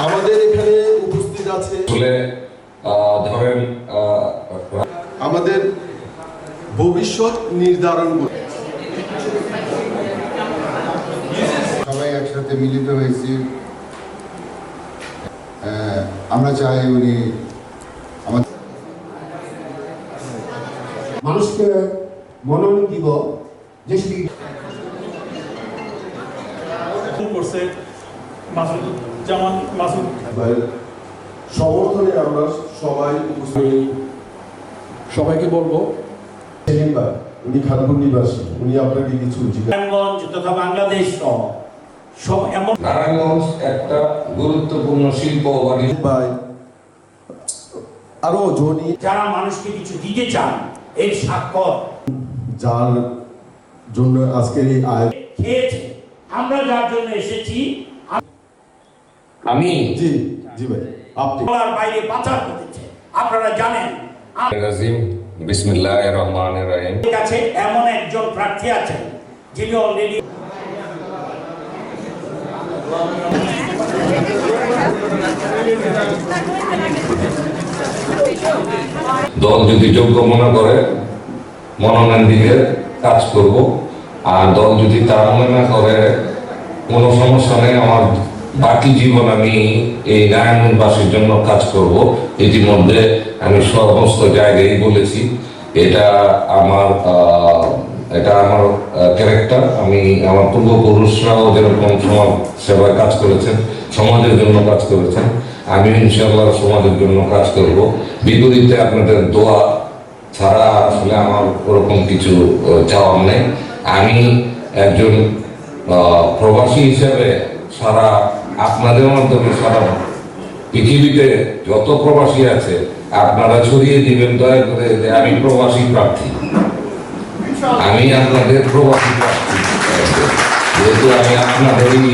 আমাদের এখানে উপস্থিত আছে। ধরেন আমাদের ভবিষ্যৎ নির্ধারণ করে। সবাই একসাথে মিলিত হয়েছি। আহ, আমরা চাই উনি আমাদের মানুষকে মনোনয়ন দিব যে করছে মাসুদ। জামান মাসুদ। সমর্থনে আমরা সবাই সবাইকে বলব উনি খানপুর নিবাসী উনি আপনাকে কিছু জিজ্ঞাসা নারায়ণগঞ্জ তথা বাংলাদেশ সহ সব এমন নারায়ণগঞ্জ একটা গুরুত্বপূর্ণ শিল্প বাণিজ্য আরও জনি যারা মানুষকে কিছু দিতে চান এর স্বাক্ষর। যার জন্য আজকের এই আয় খেয়েছে। আমরা যার জন্য এসেছি আমি জি জি ভাই আপনি। বাংলার বাইরে পাচার করতেছে। আপনারা জানেন রাজিম রহিম। কাছে এমন একজন প্রার্থী আছেন যিনি অলরেডি দল যদি যোগ্য মনে করে মনোনয়ন দিলে কাজ করব। আর দল যদি তা মনে না করে কোনো সমস্যা নেই আমার বাকি জীবন আমি এই নারায়ণগঞ্জবাসীর জন্য কাজ করব। ইতিমধ্যে আমি সমস্ত জায়গায় বলেছি, এটা আমার এটা আমার ক্যারেক্টার আমি আমার পূর্বপুরুষরাও যেরকম সমাজ সেবায় কাজ করেছেন, সমাজের জন্য কাজ করেছেন আমি ইনশাল্লাহ সমাজের জন্য কাজ করব। বিপরীতে আপনাদের দোয়া ছাড়া আসলে আমার ওরকম কিছু চাওয়ার নেই। আমি একজন প্রবাসী হিসেবে সারা আপনাদের মাধ্যমে সারা পৃথিবীতে যত প্রবাসী আছে আপনারা ছড়িয়ে দিবেন দয়া করে যে আমি প্রবাসী প্রার্থী। আমি আপনাদের প্রবাসী প্রার্থী। যেহেতু আমি আপনাদেরই